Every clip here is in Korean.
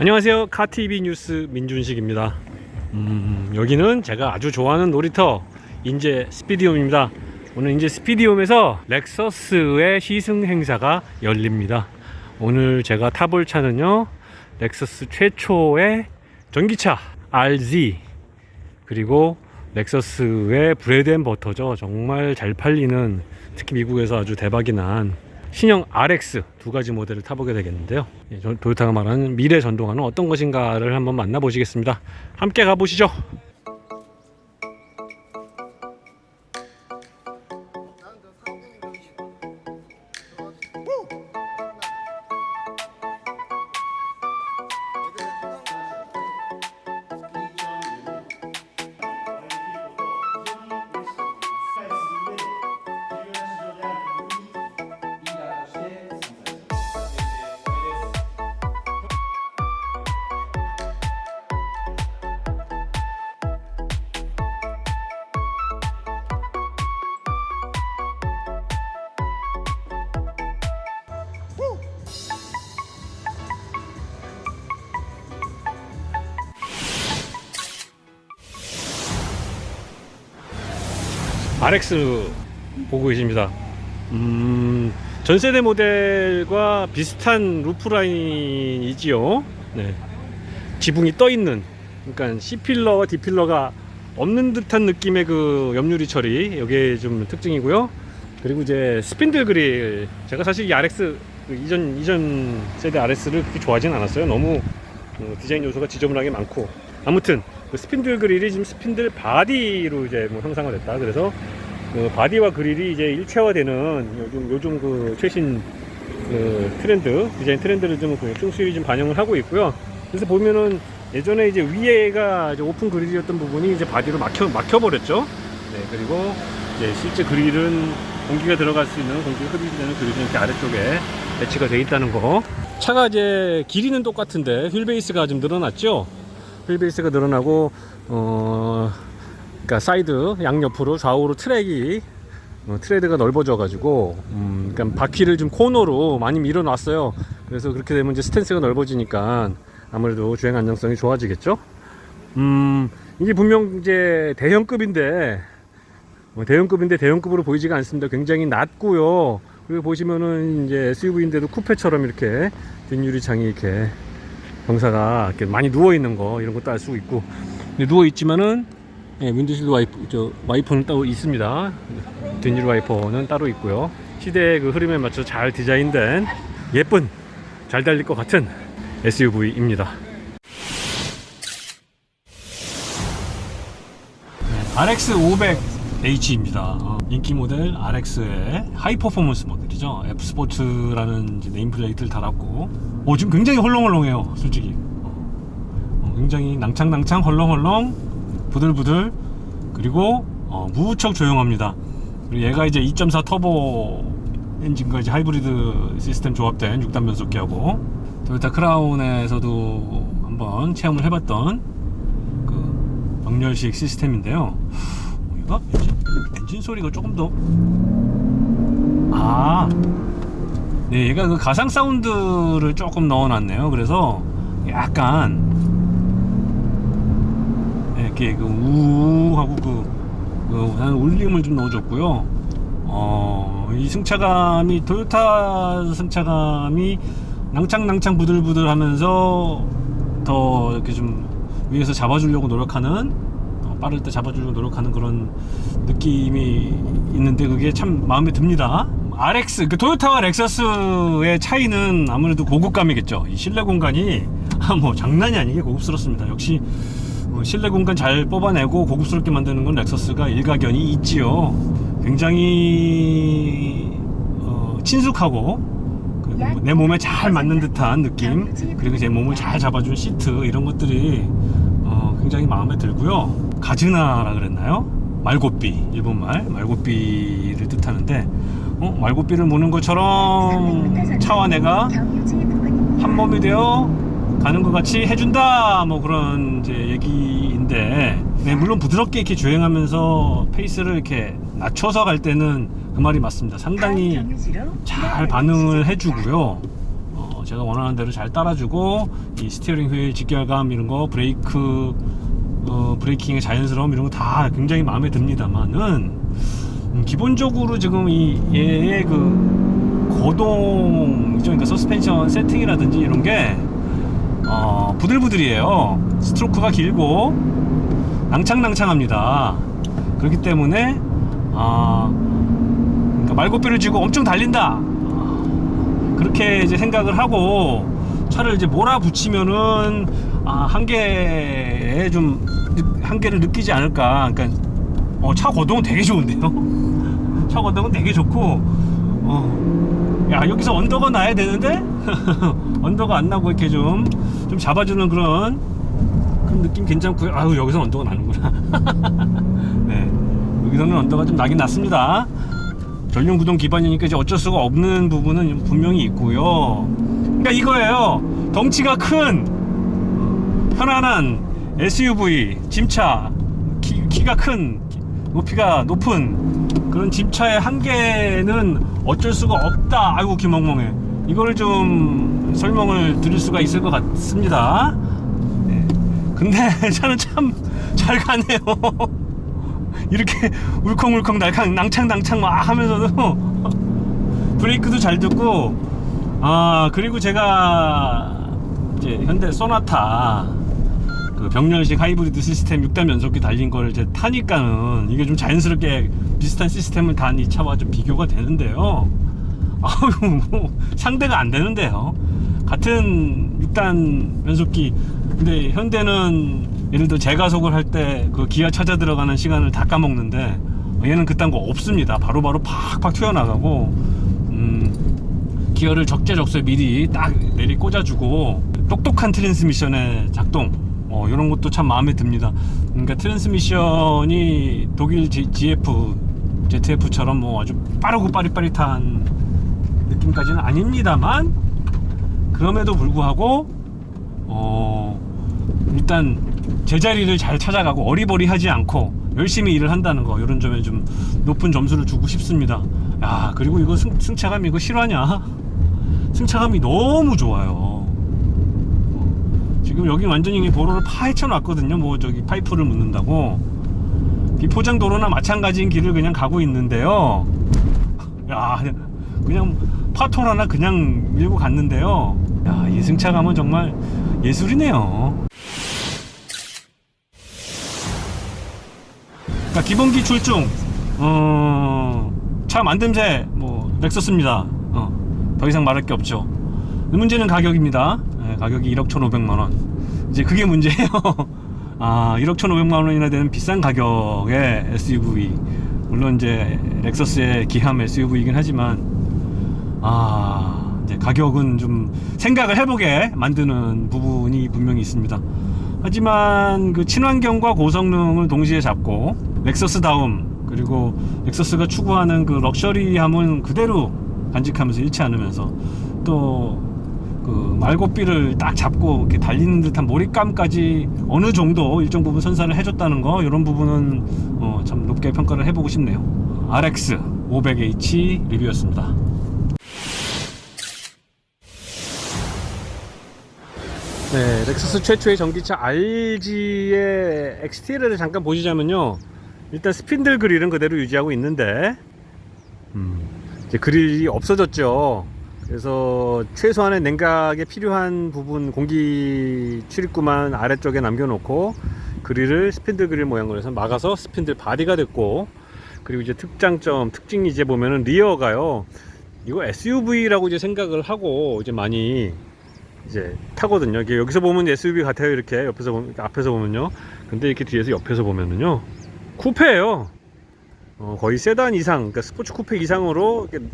안녕하세요. 카티비 뉴스 민준식입니다. 음, 여기는 제가 아주 좋아하는 놀이터 인제 스피디움입니다. 오늘 인제 스피디움에서 렉서스의 시승 행사가 열립니다. 오늘 제가 타볼 차는요. 렉서스 최초의 전기차 RZ 그리고 렉서스의 브레드 앤 버터죠. 정말 잘 팔리는 특히 미국에서 아주 대박이 난 신형 RX 두 가지 모델을 타보게 되겠는데요. 예, 저- 도요타가 말하는 미래 전동화는 어떤 것인가를 한번 만나보시겠습니다. 함께 가보시죠. RX 보고 계십니다. 음, 전 세대 모델과 비슷한 루프 라인이지요. 네. 지붕이 떠 있는, 그러니까 C 필러와 D 필러가 없는 듯한 느낌의 그 옆유리 처리, 이게 좀 특징이고요. 그리고 이제 스핀들 그릴, 제가 사실 이 RX 그 이전 이전 세대 RS를 그렇게 좋아하진 않았어요. 너무 어, 디자인 요소가 지저분하게 많고 아무튼 그 스핀들 그릴이 지금 스핀들 바디로 이제 뭐 형상화 됐다. 그래서 그 바디와 그릴이 이제 일체화되는 요즘 요즘 그 최신 그 트렌드 디자인 트렌드를 좀그 충실히 좀 반영을 하고 있고요. 그래서 보면은 예전에 이제 위에가 이제 오픈 그릴이었던 부분이 이제 바디로 막혀 막혀 버렸죠. 네 그리고 이제 실제 그릴은 공기가 들어갈 수 있는 공기가 흡입이 되는 그릴은 이렇게 아래쪽에 배치가 돼 있다는 거. 차가 이제 길이는 똑같은데 휠 베이스가 좀 늘어났죠. 휠 베이스가 늘어나고 어 그러니까 사이드 양옆으로 좌우로 트랙이 어, 트레드가 넓어져 가지고 음, 그러니까 바퀴를 좀 코너로 많이 밀어 놨어요. 그래서 그렇게 되면 이제 스탠스가 넓어지니까 아무래도 주행 안정성이 좋아지겠죠. 음, 이게 분명 이제 대형급인데 뭐 대형급인데 대형급으로 보이지가 않습니다. 굉장히 낮고요. 그리고 보시면은 이제 SUV인데도 쿠페처럼 이렇게 뒷유리 창이 이렇게 경사가 이렇게 많이 누워 있는 거 이런 것도 알 수 있고 누워 있지만은 예, 윈드실드 와이프 저 와이퍼는 따로 있습니다. 뒷유리 와이퍼는 따로 있고요. 시대의 그 흐름에 맞춰 잘 디자인된 예쁜 잘 달릴 것 같은 SUV입니다. RX 500H입니다. 어, 인기 모델 RX의 하이 퍼포먼스 모델이죠. F 스포츠라는 네임플레이트를 달았고, 오 지금 굉장히 헐렁헐렁해요. 솔직히 어, 굉장히 낭창낭창 헐렁헐렁 부들부들 그리고 어, 무척 조용합니다. 그리고 얘가 이제 2.4 터보 엔진과 이제 하이브리드 시스템 조합된 6단 변속기하고 토요타 크라운에서도 한번 체험을 해봤던 그 정렬식 시스템인데요. 어, 엔진, 엔진 소리가 조금 더 아, 네, 얘가 그 가상 사운드를 조금 넣어놨네요. 그래서 약간 네, 이렇게 그 우하고 그, 그 울림을 좀 넣어줬고요. 어, 이 승차감이 토요타 승차감이 낭창낭창 부들부들하면서 더 이렇게 좀 위에서 잡아주려고 노력하는 어, 빠를 때 잡아주려고 노력하는 그런 느낌이 있는데 그게 참 마음에 듭니다. RX 그 토요타와 렉서스의 차이는 아무래도 고급감이겠죠. 이 실내 공간이 아, 뭐 장난이 아니게 고급스럽습니다. 역시 어, 실내 공간 잘 뽑아내고 고급스럽게 만드는 건 렉서스가 일가견이 있지요. 굉장히 어, 친숙하고 그리고 뭐내 몸에 잘 맞는 듯한 느낌 그리고 제 몸을 잘 잡아준 시트 이런 것들이 어, 굉장히 마음에 들고요. 가즈나라 그랬나요? 말고삐 일본말 말고삐를 뜻하는데 어? 말고삐를 무는 것처럼 차와 내가 한 몸이 되어 가는 것 같이 해준다 뭐 그런 이제 얘기인데 네, 물론 부드럽게 이렇게 주행하면서 페이스를 이렇게 낮춰서 갈 때는 그 말이 맞습니다 상당히 잘 반응을 해주고요 어, 제가 원하는 대로 잘 따라주고 이 스티어링 휠 직결감 이런 거 브레이크 어, 브레이킹의 자연스러움 이런 거 다 굉장히 마음에 듭니다만은 음, 기본적으로 지금 이 얘의 그 거동 그러니까 서스펜션 세팅이라든지 이런 게 어, 부들부들이에요. 스트로크가 길고 낭창낭창합니다. 그렇기 때문에 아 그러니까 말고삐를 쥐고 엄청 달린다. 아, 그렇게 이제 생각을 하고 차를 이제 몰아붙이면은 아, 한계 에좀 느- 한계를 느끼지 않을까. 그러니까 어, 차 거동은 되게 좋은데요. 차 거동은 되게 좋고 어, 야 여기서 언더가 나야 되는데 언더가 안 나고 이렇게 좀 좀 잡아주는 그런 그런 느낌 괜찮고요. 아유 여기서 언더가 나는구나. 네 여기서는 언더가 좀 나긴 났습니다. 전륜 구동 기반이니까 이제 어쩔 수가 없는 부분은 분명히 있고요. 그러니까 이거예요. 덩치가 큰 편안한 SUV 짐차 키, 키가 큰 높이가 높은 그런 짐차의 한계는 어쩔 수가 없다. 아이고 김멍멍해. 이거를 좀 설명을 드릴 수가 있을 것 같습니다. 네. 근데 차는 참 잘 가네요. 이렇게 울컹울컹 날캉 낭창낭창 막 하면서도 브레이크도 잘 듣고 아 그리고 제가 이제 현대 소나타 그 병렬식 하이브리드 시스템 6단 연속기 달린 걸 이제 타니까는 이게 좀 자연스럽게 비슷한 시스템을 단 이 차와 좀 비교가 되는데요. 아유 뭐 상대가 안 되는데요. 같은 6단 연속기 근데 현대는 예를 들어 제가속을 할 때 그 기아 찾아 들어가는 시간을 다 까먹는데 얘는 그딴 거 없습니다. 바로 바로 팍팍 튀어나가고 음, 기어를 적재적소에 미리 딱 내리 꽂아주고 똑똑한 트랜스미션의 작동 어, 이런 것도 참 마음에 듭니다. 그러니까 트랜스미션이 독일 G, GF, ZF처럼 뭐 아주 빠르고 빠릿빠릿한 느낌까지는 아닙니다만 그럼에도 불구하고 어, 일단 제자리를 잘 찾아가고 어리버리하지 않고 열심히 일을 한다는 거 이런 점에 좀 높은 점수를 주고 싶습니다. 야 그리고 이거 승, 승차감 이거 실화냐? 승차감이 너무 좋아요. 어, 지금 여기 완전히 도로를 파헤쳐 놨거든요. 뭐 저기 파이프를 묻는다고. 비포장 도로나 마찬가지인 길을 그냥 가고 있는데요. 야 그냥 파토라나 그냥 밀고 갔는데요. 야 이 승차감은 정말 예술이네요. 그러니까 기본기 출중 어, 차 만듦새 뭐 렉서스입니다 어, 더 이상 말할 게 없죠 문제는 가격입니다 예, 가격이 1억 1,500만 원 이제 그게 문제예요. 아 1억 1,500만 원이나 되는 비싼 가격의 SUV 물론 이제 렉서스의 기함 SUV이긴 하지만 아 이제 가격은 좀 생각을 해보게 만드는 부분이 분명히 있습니다. 하지만 그 친환경과 고성능을 동시에 잡고 렉서스다움 그리고 렉서스가 추구하는 그 럭셔리함은 그대로 간직하면서 잃지 않으면서 또 그 말고삐를 딱 잡고 이렇게 달리는 듯한 몰입감까지 어느 정도 일정 부분 선사를 해줬다는 거 이런 부분은 어, 참 높게 평가를 해보고 싶네요. RX 500H 리뷰였습니다. 네, 렉서스 최초의 전기차 RG의 XTL을 잠깐 보시자면요. 일단 스핀들 그릴은 그대로 유지하고 있는데, 음, 이제 그릴이 없어졌죠. 그래서 최소한의 냉각에 필요한 부분 공기 출입구만 아래쪽에 남겨놓고 그릴을 스핀들 그릴 모양으로 해서 막아서 스핀들 바디가 됐고, 그리고 이제 특장점, 특징이 이제 보면은 리어가요. 이거 SUV라고 이제 생각을 하고 이제 많이 이제 타거든요. 이게 여기서 보면 SUV 같아요. 이렇게 옆에서 보면 앞에서 보면요. 근데 이렇게 뒤에서 옆에서 보면은요. 쿠페예요. 어, 거의 세단 이상, 그러니까 스포츠 쿠페 이상으로 이렇게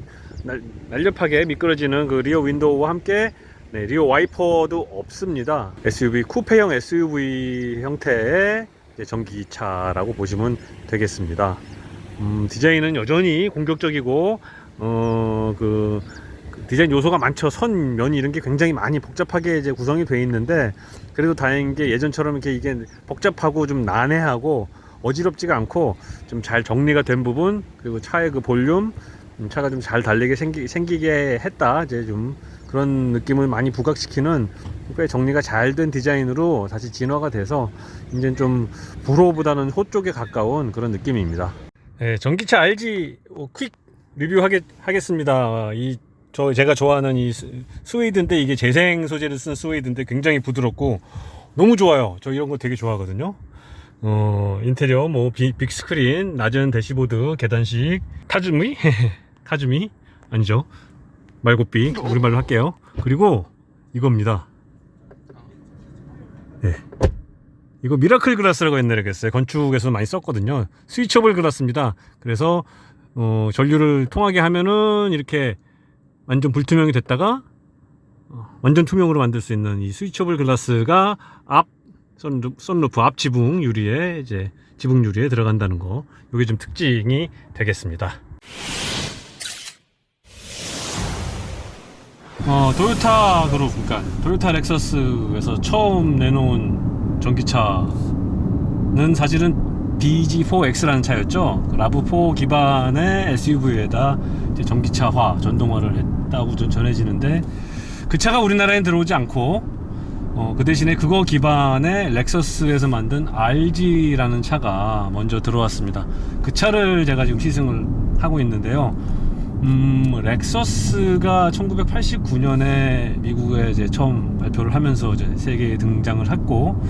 날, 날렵하게 미끄러지는 그 리어 윈도우와 함께 네, 리어 와이퍼도 없습니다. SUV 쿠페형 SUV 형태의 전기차라고 보시면 되겠습니다. 음, 디자인은 여전히 공격적이고 어, 그 디자인 요소가 많죠. 선, 면 이런 게 굉장히 많이 복잡하게 이제 구성이 돼 있는데 그래도 다행인 게 예전처럼 이렇게 이게 복잡하고 좀 난해하고 어지럽지가 않고 좀 잘 정리가 된 부분 그리고 차의 그 볼륨 음, 차가 좀 잘 달리게 생기, 생기게 했다 이제 좀 그런 느낌을 많이 부각시키는 꽤 정리가 잘 된 디자인으로 다시 진화가 돼서 이제 좀 불호보다는 호 쪽에 가까운 그런 느낌입니다. 네, 전기차 RG 어, 퀵 리뷰 하겠, 하겠습니다. 이, 저, 제가 좋아하는 이 스- 스웨이드인데 이게 재생 소재를 쓴 스웨이드인데 굉장히 부드럽고 너무 좋아요. 저 이런 거 되게 좋아하거든요. 어, 인테리어 뭐 빅, 빅스크린, 낮은 대시보드, 계단식, 카즈미? 카즈미? 아니죠. 말고삐. 우리말로 할게요. 그리고 이겁니다. 네. 이거 미라클 글라스라고 옛날에 그랬어요. 건축에서 많이 썼거든요. 스위처블 글라스입니다. 그래서 어, 전류를 통하게 하면은 이렇게 완전 불투명이 됐다가 어, 완전 투명으로 만들 수 있는 이 스위처블 글라스가 앞 썬루프 앞 지붕 유리에 이제 지붕 유리에 들어간다는 거. 이게 좀 특징이 되겠습니다. 어, 토요타 그룹, 그러니까 토요타 렉서스에서 처음 내놓은 전기차는 사실은 BG4X라는 차였죠. 그 라브4 기반의 SUV에다 전기차화, 전동화를 했다고 좀 전해지는데 그 차가 우리나라에 들어오지 않고 어, 그 대신에 그거 기반의 렉서스에서 만든 RG라는 차가 먼저 들어왔습니다. 그 차를 제가 지금 시승을 하고 있는데요. 음, 렉서스가 1989년에 미국에 이제 처음 발표를 하면서 이제 세계에 등장을 했고,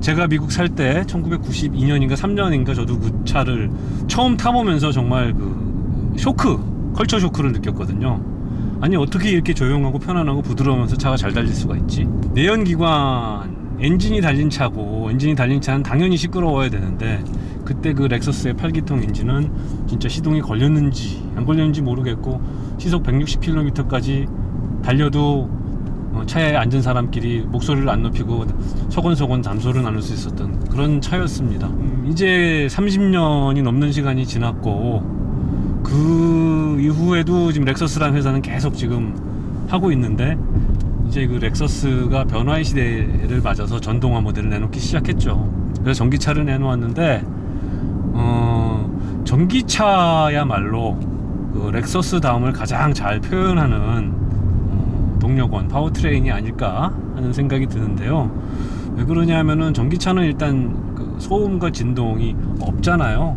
제가 미국 살 때 1992년인가 3년인가 저도 그 차를 처음 타보면서 정말 그 쇼크, 컬처 쇼크를 느꼈거든요. 아니 어떻게 이렇게 조용하고 편안하고 부드러우면서 차가 잘 달릴 수가 있지? 내연기관 엔진이 달린 차고 엔진이 달린 차는 당연히 시끄러워야 되는데 그때 그 렉서스의 8기통 엔진은 진짜 시동이 걸렸는지 안 걸렸는지 모르겠고 시속 160km까지 달려도 어, 차에 앉은 사람끼리 목소리를 안 높이고 소곤소곤 잠소를 나눌 수 있었던 그런 차였습니다. 음, 이제 30년이 넘는 시간이 지났고 그 이후에도 지금 렉서스라는 회사는 계속 지금 하고 있는데 이제 그 렉서스가 변화의 시대를 맞아서 전동화 모델을 내놓기 시작했죠. 그래서 전기차를 내놓았는데 어, 전기차야말로 그 렉서스 다음을 가장 잘 표현하는 어, 동력원 파워트레인이 아닐까 하는 생각이 드는데요. 왜 그러냐면은 전기차는 일단 그 소음과 진동이 없잖아요.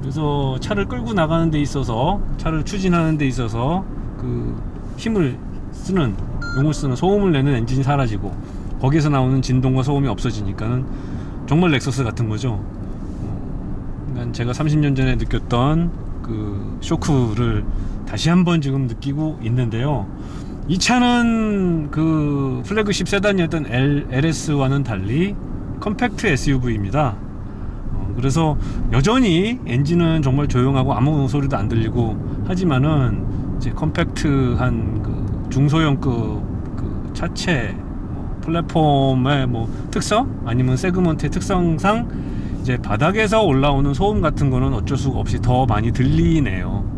그래서 차를 끌고 나가는 데 있어서 차를 추진하는 데 있어서 그 힘을 쓰는 용을 쓰는 소음을 내는 엔진이 사라지고 거기에서 나오는 진동과 소음이 없어지니까는 정말 렉서스 같은 거죠. 제가 30년 전에 느꼈던 그 쇼크를 다시 한번 지금 느끼고 있는데요. 이 차는 그 플래그십 세단이었던 L, LS와는 달리 컴팩트 SUV입니다. 어, 그래서 여전히 엔진은 정말 조용하고 아무 소리도 안 들리고 하지만은 이제 컴팩트한 그 중소형급 그 차체 뭐 플랫폼의 뭐 특성 아니면 세그먼트의 특성상 이제 바닥에서 올라오는 소음 같은 거는 어쩔 수가 없이 더 많이 들리네요.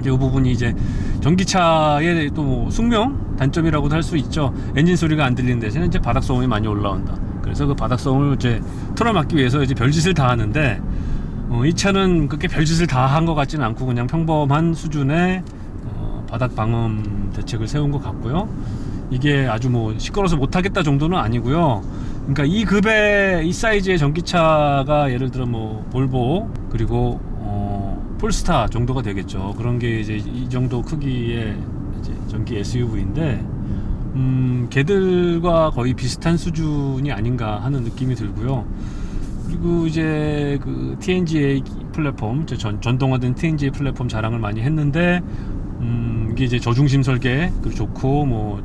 이 부분이 이제 전기차의 또 뭐 숙명 단점이라고도 할 수 있죠. 엔진 소리가 안 들리는 대신에 이제 바닥 소음이 많이 올라온다. 그래서 그 바닥 소음을 이제 털어막기 위해서 이제 별짓을 다 하는데 어, 이 차는 그렇게 별짓을 다 한 것 같지는 않고 그냥 평범한 수준의 어, 바닥 방음 대책을 세운 것 같고요. 이게 아주 뭐 시끄러워서 못하겠다 정도는 아니고요. 그러니까 이 급의 이 사이즈의 전기차가 예를 들어 뭐 볼보 그리고 어, 폴스타 정도가 되겠죠. 그런 게 이제 이 정도 크기의 이제 전기 SUV인데 음, 걔들과 거의 비슷한 수준이 아닌가 하는 느낌이 들고요. 그리고 이제 그 TNGA 플랫폼, 전, 전동화된 TNGA 플랫폼 자랑을 많이 했는데, 음, 이게 이제 저중심 설계 그 좋고, 뭐,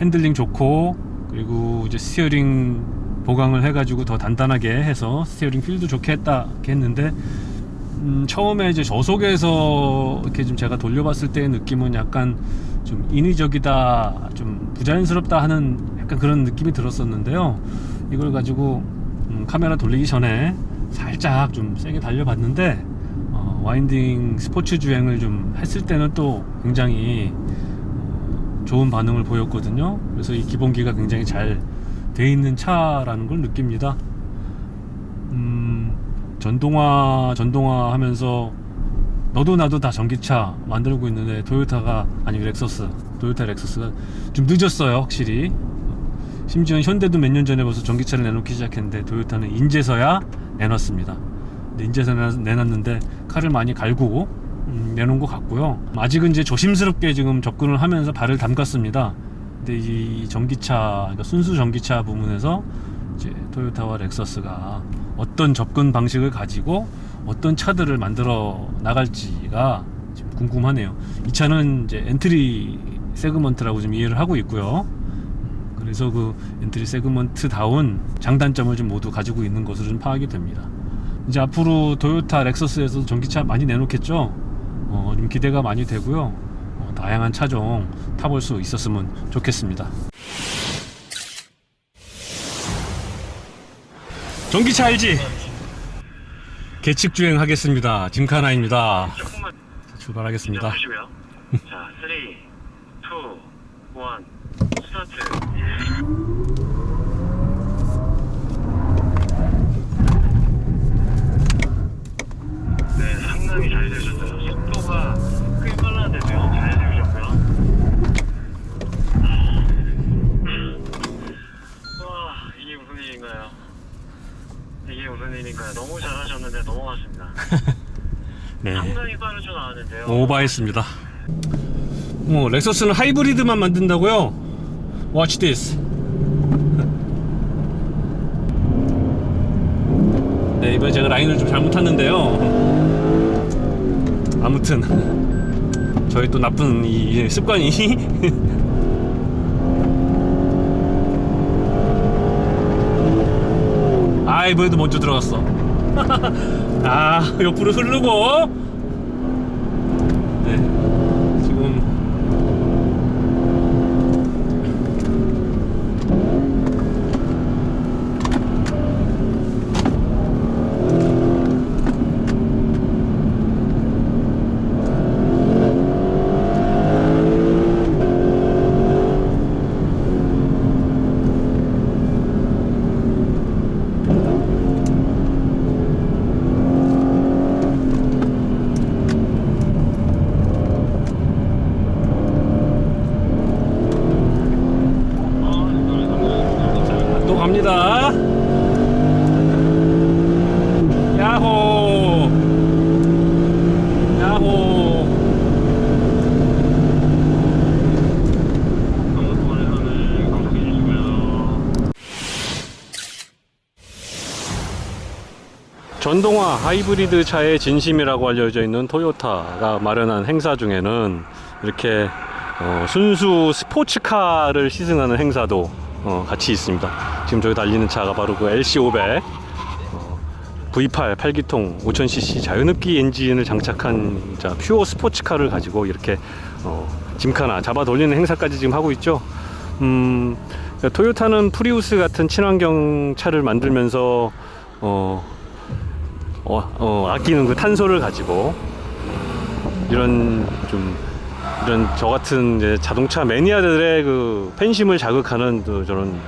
핸들링 좋고, 그리고 이제 스티어링 보강을 해가지고 더 단단하게 해서 스티어링 필도 좋게 했다, 했는데, 음, 처음에 이제 저속에서 이렇게 좀 제가 돌려봤을 때의 느낌은 약간 좀 인위적이다, 좀 부자연스럽다 하는 약간 그런 느낌이 들었었는데요. 이걸 가지고 음, 카메라 돌리기 전에 살짝 좀 세게 달려봤는데 어, 와인딩 스포츠 주행을 좀 했을 때는 또 굉장히 어, 좋은 반응을 보였거든요. 그래서 이 기본기가 굉장히 잘 돼 있는 차라는 걸 느낍니다. 음, 전동화 전동화 하면서 너도 나도 다 전기차 만들고 있는데 토요타가 아니 렉서스 토요타 렉서스가 좀 늦었어요, 확실히. 심지어 현대도 몇 년 전에 벌써 전기차를 내놓기 시작했는데 토요타는 인제서야 내놨습니다. 근데 인제서 내놨- 내놨는데 칼을 많이 갈고 음, 내놓은 것 같고요. 아직은 이제 조심스럽게 지금 접근을 하면서 발을 담갔습니다. 근데 이 전기차, 그러니까 순수 전기차 부분에서 이제 토요타와 렉서스가 어떤 접근 방식을 가지고 어떤 차들을 만들어 나갈지가 지금 궁금하네요. 이 차는 이제 엔트리 세그먼트라고 좀 이해를 하고 있고요. 그래서 그 엔트리 세그먼트다운 장단점을 좀 모두 가지고 있는 것으로 좀 파악이 됩니다. 이제 앞으로 토요타 렉서스에서 전기차 많이 내놓겠죠. 어, 좀 기대가 많이 되고요. 어, 다양한 차종 타볼 수 있었으면 좋겠습니다. 전기차 알지? 계측 주행 하겠습니다. 짐카나입니다. 조금만 출발하겠습니다. 자, 3, 2, 1, 스타트. 네, 상당히 잘 되셨어요. 속도가 꽤 빨랐는데도요. 잘 되셨고요. 와, 이게 무슨 일인가요? 이게 무슨 일인가요? 너무 잘하셨는데 넘어갔습니다. 네. 상당히 빠르게 나왔는데요. 오버했습니다. 뭐 렉서스는 하이브리드만 만든다고요? Watch this. 네 이번에 제가 라인을 좀 잘못 탔는데요. 아무튼 저희 또 나쁜 이 습관이 아 이번에도 먼저 들어갔어. 아 옆으로 흐르고 네 지금 또 갑니다. 야호. 야호. 강북권에서는 강북해 주시고요. 전동화 하이브리드 차의 진심이라고 알려져 있는 토요타가 마련한 행사 중에는 이렇게 어, 순수 스포츠카를 시승하는 행사도 어, 같이 있습니다. 지금 저기 달리는 차가 바로 그 LC500 어, V8 8기통 5000cc 자연흡기 엔진을 장착한 자, 퓨어 스포츠카를 가지고 이렇게 어, 짐카나 잡아 돌리는 행사까지 지금 하고 있죠. 음, 그러니까 토요타는 프리우스 같은 친환경 차를 만들면서 어, 어, 어, 아끼는 그 탄소를 가지고 이런 좀 이런 저 같은 이제 자동차 매니아들의 그 팬심을 자극하는 그 저런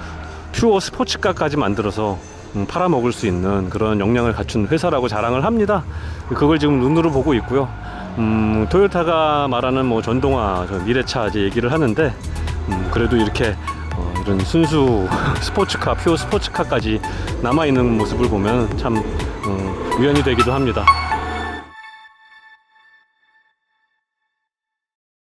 퓨어 스포츠카까지 만들어서 음, 팔아먹을 수 있는 그런 역량을 갖춘 회사라고 자랑을 합니다. 그걸 지금 눈으로 보고 있고요. 음, 토요타가 말하는 뭐 전동화, 저 미래차 이제 얘기를 하는데 음, 그래도 이렇게 어, 이런 순수 스포츠카, 퓨어 스포츠카까지 남아 있는 모습을 보면 참 어, 위안이 되기도 합니다.